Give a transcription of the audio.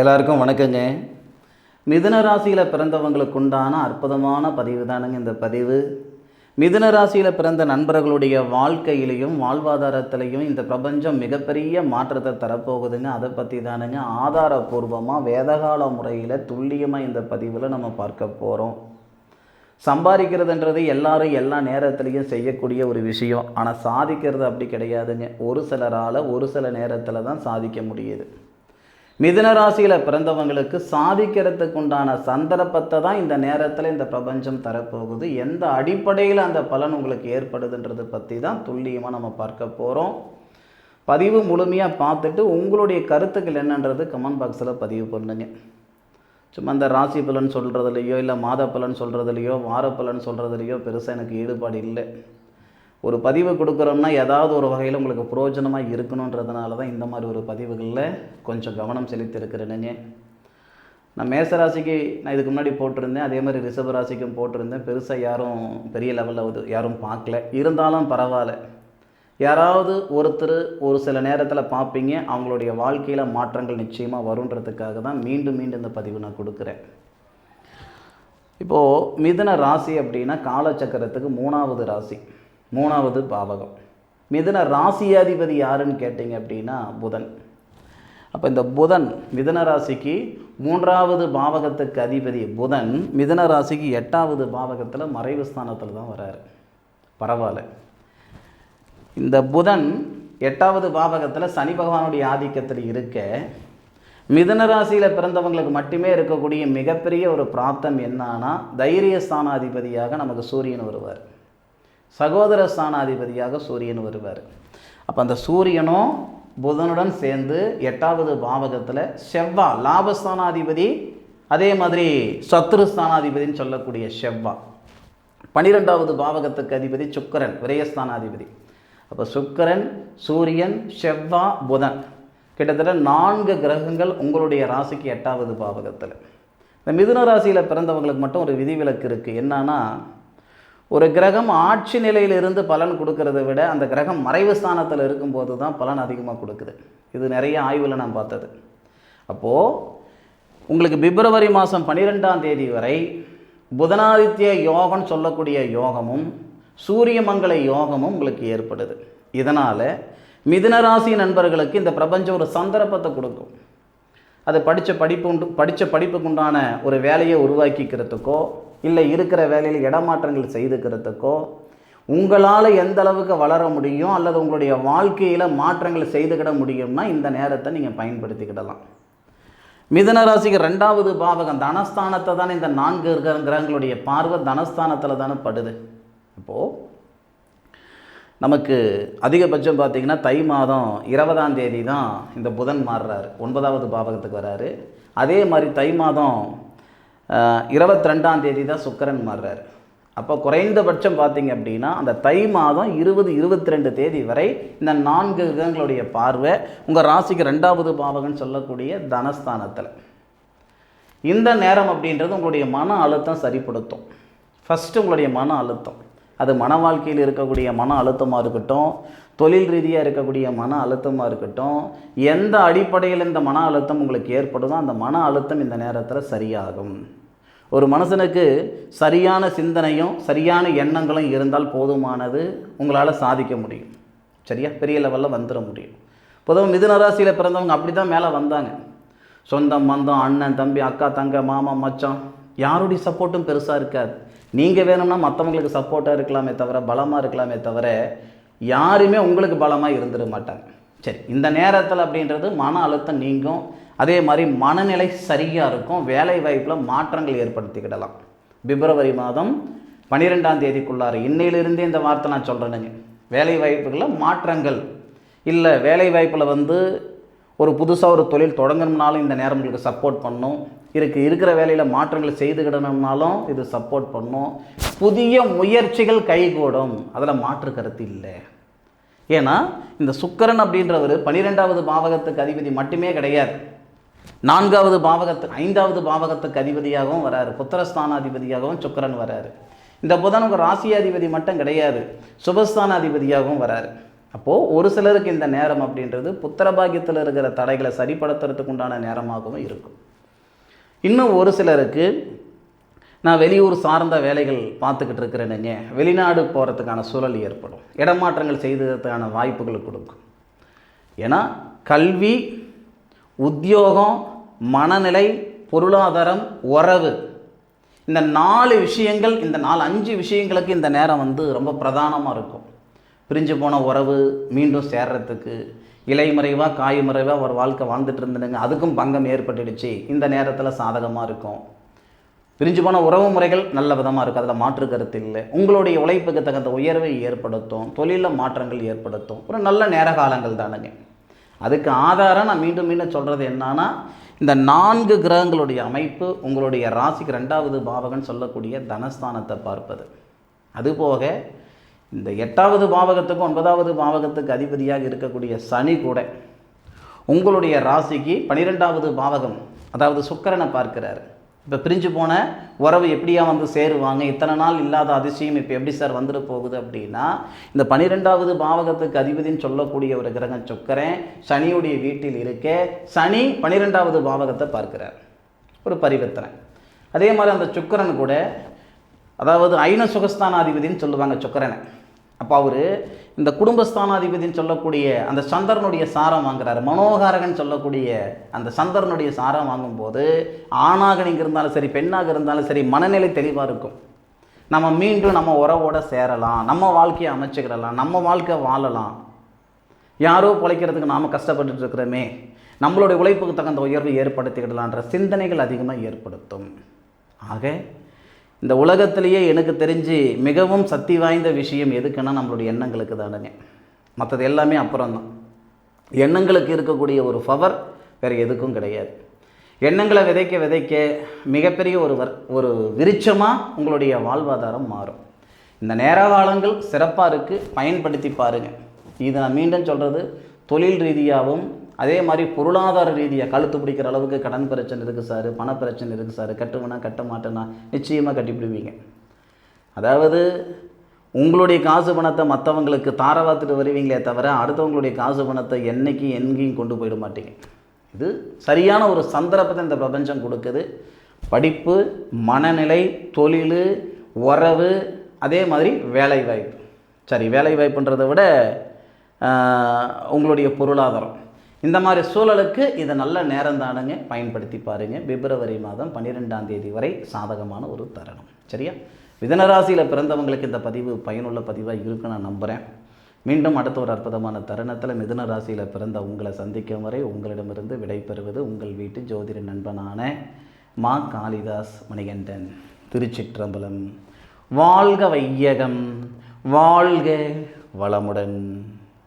எல்லாருக்கும் வணக்கங்க. மிதுன ராசியில் பிறந்தவங்களுக்கு உண்டான அற்புதமான பதிவு தானுங்க இந்த பதிவு. மிதுன ராசியில் பிறந்த நண்பர்களுடைய வாழ்க்கையிலையும் வாழ்வாதாரத்திலையும் இந்த பிரபஞ்சம் மிகப்பெரிய மாற்றத்தை தரப்போகுதுங்க. அதை பற்றி தானுங்க ஆதாரபூர்வமாக வேதகால முறையில் துல்லியமாக இந்த பதிவில் நம்ம பார்க்க போகிறோம் சம்பாதிக்கிறதுன்றது எல்லாரும் எல்லா நேரத்துலையும் செய்யக்கூடிய ஒரு விஷயம். ஆனால் சாதிக்கிறது அப்படி கிடையாதுங்க. ஒரு சிலரால் ஒரு சில நேரத்தில் தான் சாதிக்க முடியுது. மிதுன ராசியில் பிறந்தவங்களுக்கு சாதிக்கிறதுக்கு உண்டான சந்தர்ப்பத்தை தான் இந்த நேரத்தில் இந்த பிரபஞ்சம் தரப்போகுது. எந்த அடிப்படையில் அந்த பலன் உங்களுக்கு ஏற்படுதுன்றது பற்றி தான் துல்லியமாக நம்ம பார்க்க போகிறோம் பதிவு முழுமையாக பார்த்துட்டு உங்களுடைய கருத்துக்கள் என்னன்றது கமெண்ட் பாக்ஸில் பதிவு பண்ணுங்க. சும்மா இந்த ராசி பலன் சொல்கிறதுலையோ இல்லை மாத பலன் சொல்கிறதுலையோ வார பலன் சொல்கிறதுலையோ பெருசாக எனக்கு ஈடுபாடு இல்லை. ஒரு பதிவு கொடுக்குறோம்னா ஏதாவது ஒரு வகையில் உங்களுக்கு பிரயோஜனமாக இருக்கணுன்றதுனால தான் இந்த மாதிரி ஒரு பதிவுகளில் கொஞ்சம் கவனம் செலுத்தியிருக்கிறேனுங்க. நான் மேசராசிக்கு நான் இதுக்கு முன்னாடி போட்டிருந்தேன் அதே மாதிரி ரிஷப ராசிக்கும் போட்டிருந்தேன். பெருசாக யாரும் பெரிய லெவலில் யாரும் பார்க்கல. இருந்தாலும் பரவாயில்ல. யாராவது ஒருத்தர் ஒரு சில நேரத்தில் பார்ப்பீங்க அவங்களுடைய வாழ்க்கையில் மாற்றங்கள் நிச்சயமாக வருன்றதுக்காக தான் மீண்டும் மீண்டும் இந்த பதிவு நான் கொடுக்குறேன். இப்போது மிதுன ராசி அப்படின்னா காலச்சக்கரத்துக்கு மூணாவது ராசி. மூணாவது பாவகம். மிதுன ராசியாதிபதி யாருன்னு கேட்டிங்க அப்படின்னா புதன். அப்போ இந்த புதன் மிதுன ராசிக்கு மூன்றாவது பாவகத்துக்கு அதிபதி புதன் மிதுன ராசிக்கு எட்டாவது பாவகத்தில் மறைவு ஸ்தானத்தில் தான் வராரு. பரவாயில்ல. இந்த புதன் எட்டாவது பாவகத்தில் சனி பகவானுடைய ஆதிக்கத்தில் இருக்க மிதுன ராசியில் பிறந்தவங்களுக்கு மட்டுமே இருக்கக்கூடிய மிகப்பெரிய ஒரு பிராப்தம் என்னன்னா தைரிய ஸ்தானாதிபதியாக நமக்கு சூரியன் வருவார். சகோதர ஸ்தானாதிபதியாக சூரியன் வருவார். அப்போ அந்த சூரியனும் புதனுடன் சேர்ந்து எட்டாவது பாவகத்தில் செவ்வா லாபஸ்தானாதிபதி அதே மாதிரி சத்ரு ஸ்தானாதிபதினு சொல்லக்கூடிய செவ்வா. பன்னிரெண்டாவது பாவகத்துக்கு அதிபதி சுக்கரன் விரயஸ்தானாதிபதி. அப்போ சுக்கரன் சூரியன் செவ்வா புதன். கிட்டத்தட்ட நான்கு கிரகங்கள் உங்களுடைய ராசிக்கு எட்டாவது பாவகத்தில். இந்த மிதுன ராசியில் பிறந்தவங்களுக்கு மட்டும் ஒரு விதிவிலக்கு இருக்குது என்னன்னா ஒரு கிரகம் ஆட்சி நிலையிலிருந்து பலன் கொடுக்கறத விட அந்த கிரகம் மறைவு ஸ்தானத்தில் இருக்கும்போது தான் பலன் அதிகமாக கொடுக்குது. இது நிறைய ஆய்வில் நான் பார்த்தது. அப்போது உங்களுக்கு பிப்ரவரி மாதம் பன்னிரெண்டாம் தேதி வரை புதனாதித்ய யோகம் சொல்லக்கூடிய யோகமும் சூரியமங்கல யோகமும் உங்களுக்கு ஏற்படுது. இதனால் மிதுனராசி நண்பர்களுக்கு இந்த பிரபஞ்சம் ஒரு சந்தர்ப்பத்தை கொடுக்கும். அது படித்த படிப்பு உண்டு படித்த படிப்புக்கு உண்டான ஒரு வேலையை உருவாக்கிக்கிறதுக்கோ இல்லை இருக்கிற வேலையில் இடமாற்றங்கள் செய்துக்கிறதுக்கோ உங்களால் எந்த அளவுக்கு வளர முடியும் அல்லது உங்களுடைய வாழ்க்கையில் மாற்றங்கள் செய்துக்கிட முடியும்னா இந்த நேரத்தை நீங்கள் பயன்படுத்திக்கிடலாம். மிதனராசிக்கு ரெண்டாவது பாவகம் தனஸ்தானத்தை தானே இந்த நான்கு கிரகங்களுடைய பார்வை தனஸ்தானத்தில் தானே படுது. இப்போது நமக்கு அதிகபட்சம் பார்த்திங்கன்னா தை மாதம் இருபதாம் தேதி தான் இந்த புதன் மாறுறாரு ஒன்பதாவது பாவகத்துக்கு வராரு. அதே மாதிரி தை மாதம் இருபத்தி ரெண்டாம் தேதி தான் சுக்கரன் மாறுறாரு. அப்போ குறைந்தபட்சம் பார்த்தீங்க அப்படின்னா அந்த தை மாதம் இருபது இருபத்தி ரெண்டு தேதி வரை இந்த நான்கு கிரகங்களுடைய பார்வை உங்கள் ராசிக்கு ரெண்டாவது பாவகன் சொல்லக்கூடிய தனஸ்தானத்தில். இந்த நேரம் அப்படின்றது உங்களுடைய மன அழுத்தம் சரிப்படுத்தும். ஃபஸ்ட்டு உங்களுடைய மன அழுத்தம். அது மன வாழ்க்கையில் இருக்கக்கூடிய மன அழுத்தமாக இருக்கட்டும் தொழில் ரீதியாக இருக்கக்கூடிய மன அழுத்தமாக இருக்கட்டும் எந்த அடிப்படையில் இந்த மன அழுத்தம் உங்களுக்கு ஏற்படுதோ அந்த மன அழுத்தம் இந்த நேரத்தில் சரியாகும். ஒரு மனுஷனுக்கு சரியான சிந்தனையும் சரியான எண்ணங்களும் இருந்தால் போதுமானது உங்களால் சாதிக்க முடியும். சரியா? பெரிய லெவலில் வந்துட முடியும். பொதுவாக மிதுன ராசியில் பிறந்தவங்க அப்படி தான் மேலே வந்தாங்க. சொந்தம் மந்தம் அண்ணன் தம்பி அக்கா தங்க மாமா மச்சான் யாருடைய சப்போர்ட்டும் பெருசாக இருக்காது. நீங்கள் வேணும்னா மற்றவங்களுக்கு சப்போர்ட்டாக இருக்கலாமே தவிர பலமாக இருக்கலாமே தவிர யாருமே உங்களுக்கு பலமாக இருந்துட மாட்டாங்க. சரி இந்த நேரத்தில் அப்படின்றது மன அழுத்தம் நீங்கும். அதே மாதிரி மனநிலை சரியாக இருக்கும் வேலை வாய்ப்பில் மாற்றங்கள் ஏற்படுத்திக்கிடலாம். பிப்ரவரி மாதம் பன்னிரெண்டாம் தேதிக்குள்ளார இன்னையிலிருந்தே இந்த வார்த்தை நான் சொல்கிறேனுங்க வேலை வாய்ப்புகளில் மாற்றங்கள். இல்லை வேலை வாய்ப்பில் வந்து ஒரு புதுசாக ஒரு தொழில் தொடங்கணும்னாலும் இந்த நேரம் உங்களுக்கு சப்போர்ட் பண்ணும். இருக்கு இருக்கிற வேலையில் மாற்றங்கள் செய்துக்கிடணும்னாலும் இது சப்போர்ட் பண்ணும். புதிய முயற்சிகள் கைகூடும். அதில் மாற்று கருத்து இல்லை. ஏன்னா இந்த சுக்கரன் அப்படின்றவர் பன்னிரெண்டாவது பாவகத்துக்கு அதிபதி மட்டுமே கிடையாது. நான்காவது பாவகத்து ஐந்தாவது பாவகத்துக்கு அதிபதியாகவும் வராரு. புத்திரஸ்தானாதிபதியாகவும் சுக்கரன் வராரு. இந்த புதன் உங்கள் ராசியாதிபதி மட்டும் கிடையாது. சுபஸ்தானாதிபதியாகவும் வராரு. அப்போது ஒரு சிலருக்கு இந்த நேரம் அப்படின்றது புத்திரபாகியத்தில் இருக்கிற தடைகளை சரிப்படுத்துறதுக்கு உண்டான நேரமாகவும் இருக்கும். இன்னும் ஒரு சிலருக்கு நான் வெளியூர் சார்ந்த வேலைகள் பார்த்துக்கிட்டு இருக்கிறேனுங்க வெளிநாடு போகிறதுக்கான சூழல் ஏற்படும். இடமாற்றங்கள் செய்ததுக்கான வாய்ப்புகள் கொடுக்கும். ஏன்னா கல்வி உத்தியோகம் மனநிலை பொருளாதாரம் உறவு. இந்த நாலு விஷயங்கள் இந்த நாலு அஞ்சு விஷயங்களுக்கு இந்த நேரம் வந்து ரொம்ப பிரதானமாக இருக்கும். பிரிஞ்சு போன உறவு மீண்டும் சேர்றதுக்கு இலைமறைவாக காய்மறைவாக ஒரு வாழ்க்கை வாழ்ந்துட்டு இருந்தனுங்க அதுக்கும் பங்கம் ஏற்பட்டுடுச்சு. இந்த நேரத்தில் சாதகமாக இருக்கும். பிரிஞ்சு போன உறவு முறைகள் நல்ல விதமாக இருக்கும் அதில் மாற்று கருத்து இல்லை. உங்களுடைய உழைப்புக்கு தகுந்த உயர்வை ஏற்படுத்தும். தொழிலில் மாற்றங்கள் ஏற்படுத்தும். ஒரு நல்ல நேர காலங்கள் தானுங்க. அதுக்கு ஆதாரம் நான் மீண்டும் மீண்டும் சொல்கிறது என்னன்னா இந்த நான்கு கிரகங்களுடைய அமைப்பு உங்களுடைய ராசிக்கு ரெண்டாவது பாவகன் சொல்லக்கூடிய தனஸ்தானத்தை பார்ப்பது. அதுபோக இந்த எட்டாவது பாவகத்துக்கும் ஒன்பதாவது பாவகத்துக்கு அதிபதியாக இருக்கக்கூடிய சனி கூட உங்களுடைய ராசிக்கு பன்னிரெண்டாவது பாவகம் அதாவது சுக்கரனை பார்க்கிறார். இப்போ பிரிஞ்சு போன உறவு எப்படியா வந்து சேருவாங்க? இத்தனை நாள் இல்லாத அதிசயம் இப்போ எப்படி சார் வந்துட்டு போகுது அப்படின்னா இந்த பனிரெண்டாவது பாவகத்துக்கு அதிபதின்னு சொல்லக்கூடிய ஒரு கிரகம் சுக்கரன் சனியுடைய வீட்டில் இருக்க சனி பன்னிரெண்டாவது பாவகத்தை பார்க்கிறார். ஒரு பரிவர்த்தனை. அதே மாதிரி அந்த சுக்கரன் கூட அதாவது ஐன சுகஸ்தானாதிபதினு சொல்லுவாங்க சுக்கரனை. அப்போ அவர் இந்த குடும்பஸ்தானாதிபதினு சொல்லக்கூடிய அந்த சந்திரனுடைய சாரம் வாங்குறாரு. மனோகாரகன் சொல்லக்கூடிய அந்த சந்திரனுடைய சாரம் வாங்கும்போது ஆணாக நீங்கள் இருந்தாலும் சரி பெண்ணாக இருந்தாலும் சரி மனநிலை தெளிவாக இருக்கும். நம்ம மீண்டும் நம்ம உறவோட சேரலாம் நம்ம வாழ்க்கையை அமைச்சுக்கிடலாம் நம்ம வாழ்க்கை வாழலாம். யாரோ பிழைக்கிறதுக்கு நாம் கஷ்டப்பட்டு இருக்கிறோமே நம்மளுடைய உழைப்புக்கு தகுந்த உயர்வை ஏற்படுத்திக்கிடலான்ற சிந்தனைகள் அதிகமாக ஏற்படுத்தும். ஆக இந்த உலகத்திலேயே எனக்கு தெரிஞ்சு மிகவும் சக்தி வாய்ந்த விஷயம் எதுக்குன்னா நம்மளுடைய எண்ணங்களுக்கு தானுங்க. மற்றது எல்லாமே அப்புறம்தான். எண்ணங்களுக்கு இருக்கக்கூடிய ஒரு பவர் வேறு எதுக்கும் கிடையாது. எண்ணங்களை விதைக்க விதைக்க மிகப்பெரிய ஒரு வர் ஒரு விருட்சமாக உங்களுடைய வாழ்வாதாரம் மாறும். இந்த நேர காலங்கள் சிறப்பாக இருக்குது பயன்படுத்தி பாருங்கள் இது நான் மீண்டும் சொல்கிறது தொழில் ரீதியாகவும் அதே மாதிரி பொருளாதார ரீதியாக கழுத்து பிடிக்கிற அளவுக்கு கடன் பிரச்சனை இருக்குது சார் பண பிரச்சனை இருக்குது சார் கட்டுவேனா கட்ட மாட்டேன்னா நிச்சயமாக கட்டிப்பிடுவீங்க அதாவது உங்களுடைய காசு பணத்தை மற்றவங்களுக்கு தாரவாத்துட்டு வருவீங்களே தவிர அடுத்தவங்களுடைய காசு பணத்தை என்றைக்கு எங்கேயும் கொண்டு போயிட மாட்டீங்க. இது சரியான ஒரு சந்தர்ப்பத்தை இந்த பிரபஞ்சம் கொடுக்குது. படிப்பு மனநிலை தொழில் உறவு அதே மாதிரி வேலைவாய்ப்பு. சரி வேலைவாய்ப்புன்றதை விட உங்களுடைய பொருளாதாரம். இந்த மாதிரி சூழலுக்கு இதை நல்ல நேரம் தானுங்க. பயன்படுத்தி பாருங்கள் பிப்ரவரி மாதம் பன்னிரெண்டாம் தேதி வரை சாதகமான ஒரு தருணம். சரியா? மிதனராசியில் பிறந்தவங்களுக்கு இந்த பதிவு பயனுள்ள பதிவாக இருக்குன்னு நான் நம்புகிறேன் மீண்டும் அடுத்த ஒரு அற்புதமான தருணத்தில் மிதுன ராசியில் பிறந்த உங்களை சந்திக்கும் வரை உங்களிடமிருந்து விடைபெறுவது உங்கள் வீட்டு ஜோதிட நண்பனான மா காளிதாஸ் மணிகண்டன். திருச்சிற்றம்பலம். வாழ்க வையகம். வாழ்க வளமுடன்.